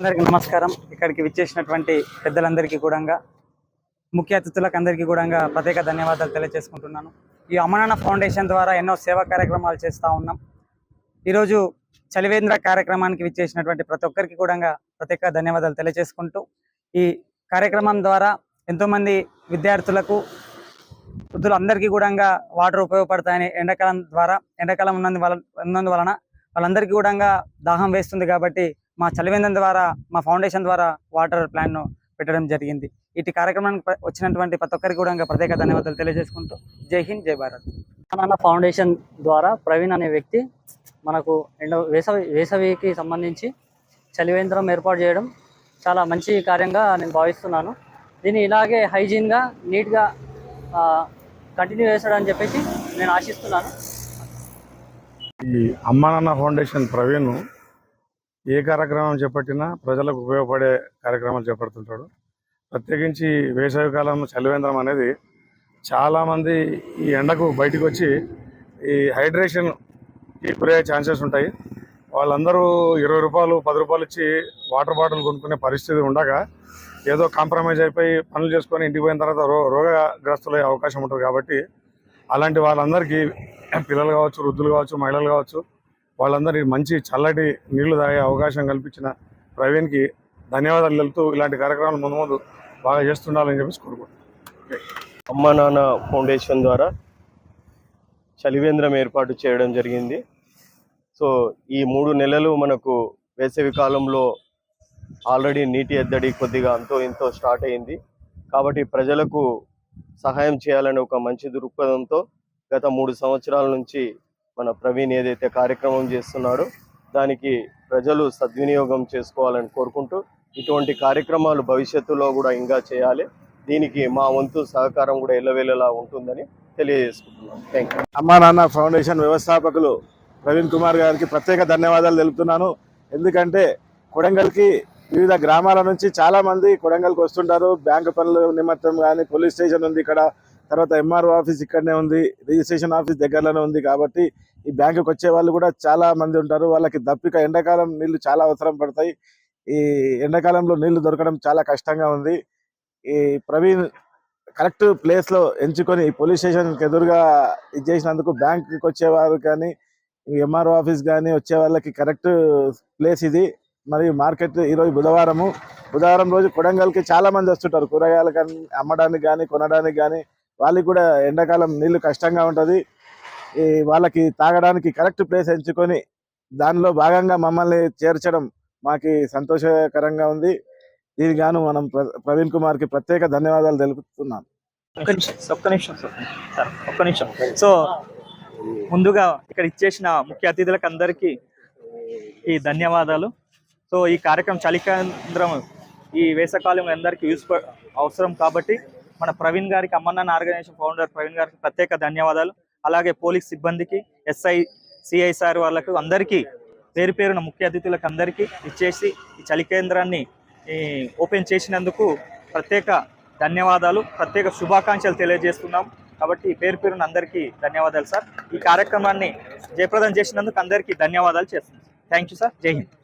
అందరికీ నమస్కారం. ఇక్కడికి విచ్చేసినటువంటి పెద్దలందరికీ కూడా ముఖ్య అతిథులకు అందరికీ కూడా ప్రత్యేక ధన్యవాదాలు తెలియజేసుకుంటున్నాను. ఈ అమనాన ఫౌండేషన్ ద్వారా ఎన్నో సేవా కార్యక్రమాలు చేస్తూ ఉన్నాం. ఈరోజు చలివేంద్ర కార్యక్రమానికి విచ్చేసినటువంటి ప్రతి ఒక్కరికి కూడా ప్రత్యేక ధన్యవాదాలు తెలియజేసుకుంటూ ఈ కార్యక్రమం ద్వారా ఎంతోమంది విద్యార్థులకు వృద్ధులందరికీ కూడా వాటర్ ఉపయోగపడతాయని ఎండాకాలం ద్వారా ఎండాకాలం ఉన్నందు వల ఉన్నందువలన వాళ్ళందరికీ కూడా దాహం వేస్తుంది కాబట్టి మా చలివేంద్రం ద్వారా మా ఫౌండేషన్ ద్వారా వాటర్ ప్లాన్ పెట్టడం జరిగింది. ఇటు కార్యక్రమానికి వచ్చినటువంటి ప్రతి ఒక్కరికి కూడా ప్రత్యేక ధన్యవాదాలు తెలియజేసుకుంటూ జై హింద్ జై భారత్. నాన్న ఫౌండేషన్ ద్వారా ప్రవీణ్ అనే వ్యక్తి మనకు ఎండ వేసవి వేసవికి సంబంధించి చలివేంద్రం ఏర్పాటు చేయడం చాలా మంచి కార్యంగా నేను భావిస్తున్నాను. దీన్ని ఇలాగే హైజీన్గా నీట్గా కంటిన్యూ చేస్తాడని చెప్పేసి నేను ఆశిస్తున్నాను. ఈ అమ్మా నాన్న ఫౌండేషన్ ప్రవీణ్ ఏ కార్యక్రమం చేపట్టినా ప్రజలకు ఉపయోగపడే కార్యక్రమాలు చేపడుతుంటాడు. ప్రత్యేకించి వేసవికాలం చలివేంద్రం అనేది చాలామంది ఈ ఎండకు బయటకు వచ్చి ఈ హైడ్రేషన్కి గురయ్యే ఛాన్సెస్ ఉంటాయి. వాళ్ళందరూ ఇరవై రూపాయలు పది రూపాయలు ఇచ్చి వాటర్ బాటిల్ కొనుక్కునే పరిస్థితి ఉండగా ఏదో కాంప్రమైజ్ అయిపోయి పనులు చేసుకొని ఇంటికి పోయిన తర్వాత రో రోగగ్రస్తులయ్యే అవకాశం ఉంటుంది కాబట్టి అలాంటి వాళ్ళందరికీ పిల్లలు కావచ్చు వృద్ధులు కావచ్చు మహిళలు కావచ్చు వాళ్ళందరికీ మంచి చల్లటి నీళ్ళు తాగే అవకాశం కల్పించిన ప్రవీణ్కి ధన్యవాదాలు తెలుపుతూ ఇలాంటి కార్యక్రమాలు ముందు ముందు బాగా చేస్తుండాలని చెప్పేసి కోరుకుంటున్నాను. అమ్మ నాన్న ఫౌండేషన్ ద్వారా చలివేంద్రం ఏర్పాటు చేయడం జరిగింది. సో ఈ మూడు నెలలు మనకు వేసవి కాలంలో ఆల్రెడీ నీటి ఎద్దడి కొద్దిగా అంతో ఇంతో స్టార్ట్ అయింది. కాబట్టి ప్రజలకు సహాయం చేయాలనే ఒక మంచి దృక్పథంతో గత మూడు సంవత్సరాల నుంచి మన ప్రవీణ్ ఏదైతే కార్యక్రమం చేస్తున్నాడో దానికి ప్రజలు సద్వినియోగం చేసుకోవాలని కోరుకుంటూ ఇటువంటి కార్యక్రమాలు భవిష్యత్తులో కూడా ఇంకా చేయాలి. దీనికి మా వంతు సహకారం కూడా ఎల్లవేళలా ఉంటుందని తెలియజేసుకుంటున్నాను. థ్యాంక్ యూ అమ్మా నాన్న ఫౌండేషన్ వ్యవస్థాపకులు ప్రవీణ్ కుమార్ గారికి ప్రత్యేక ధన్యవాదాలు తెలుపుతున్నాను. ఎందుకంటే కొడంగల్కి వివిధ గ్రామాల నుంచి చాలామంది కొడంగల్కి వస్తుంటారు. బ్యాంకు పనుల నిమిత్తం కానీ పోలీస్ స్టేషన్ ఉంది ఇక్కడ. తర్వాత ఎంఆర్ఓ ఆఫీస్ ఇక్కడనే ఉంది. రిజిస్ట్రేషన్ ఆఫీస్ దగ్గరలోనే ఉంది కాబట్టి ఈ బ్యాంకుకి వచ్చే వాళ్ళు కూడా చాలా మంది ఉంటారు. వాళ్ళకి దప్పిక ఎండాకాలం నీళ్ళు చాలా అవసరం పడతాయి. ఈ ఎండాకాలంలో నీళ్ళు దొరకడం చాలా కష్టంగా ఉంది. ఈ ప్రవీణ్ కరెక్ట్ ప్లేస్లో ఎంచుకొని పోలీస్ స్టేషన్ ఎదురుగా ఇది చేసినందుకు బ్యాంక్కి వచ్చేవారు కానీ ఎంఆర్ఓ ఆఫీస్ కానీ వచ్చే వాళ్ళకి కరెక్ట్ ప్లేస్ ఇది. మరియు మార్కెట్ ఈరోజు బుధవారము. బుధవారం రోజు కొడంగల్కి చాలా మంది వస్తుంటారు. కూరగాయలు కానీ అమ్మడానికి కానీ కొనడానికి కానీ వాళ్ళకి కూడా ఎండాకాలం నీళ్ళు కష్టంగా ఉంటుంది. ఈ వాళ్ళకి తాగడానికి కరెక్ట్ ప్లేస్ ఎంచుకొని దానిలో భాగంగా మమ్మల్ని చేర్చడం మాకు సంతోషకరంగా ఉంది. దీనికి గాను మనం ప్ర- ప్రవీణ్ కుమార్కి ప్రత్యేక ధన్యవాదాలు తెలుపుతున్నాను ఒక్క నిమిషం ఒక్క నిమిషం సార్ సార్ ఒక్క నిమిషం. సో ముందుగా ఇక్కడ ఇచ్చేసిన ముఖ్య అతిథులకు అందరికీ ఈ ధన్యవాదాలు. సో ఈ కార్యక్రమం చలికేంద్రం ఈ వేసవకాలం అందరికీ యూస్ అవసరం కాబట్టి మన ప్రవీణ్ గారికి అమ్మన్నాన్న ఆర్గనైజేషన్ ఫౌండర్ ప్రవీణ్ గారికి ప్రత్యేక ధన్యవాదాలు. అలాగే పోలీస్ సిబ్బందికి ఎస్ఐ సిఐ సార్ వాళ్ళకు అందరికీ పేరు పేరున ముఖ్య అతిథులకు అందరికీ ఇచ్చేసి ఈ చలి కేంద్రాన్ని ఈ, ఓపెన్ చేసినందుకు ప్రత్యేక ధన్యవాదాలు. ప్రత్యేక శుభాకాంక్షలు తెలియజేస్తున్నాం. కాబట్టి పేరు పేరున అందరికీ ధన్యవాదాలు సార్. ఈ కార్యక్రమాన్ని జయప్రదం చేసినందుకు అందరికీ ధన్యవాదాలు చేస్తున్నాం. Thank you sir. Jai Hind.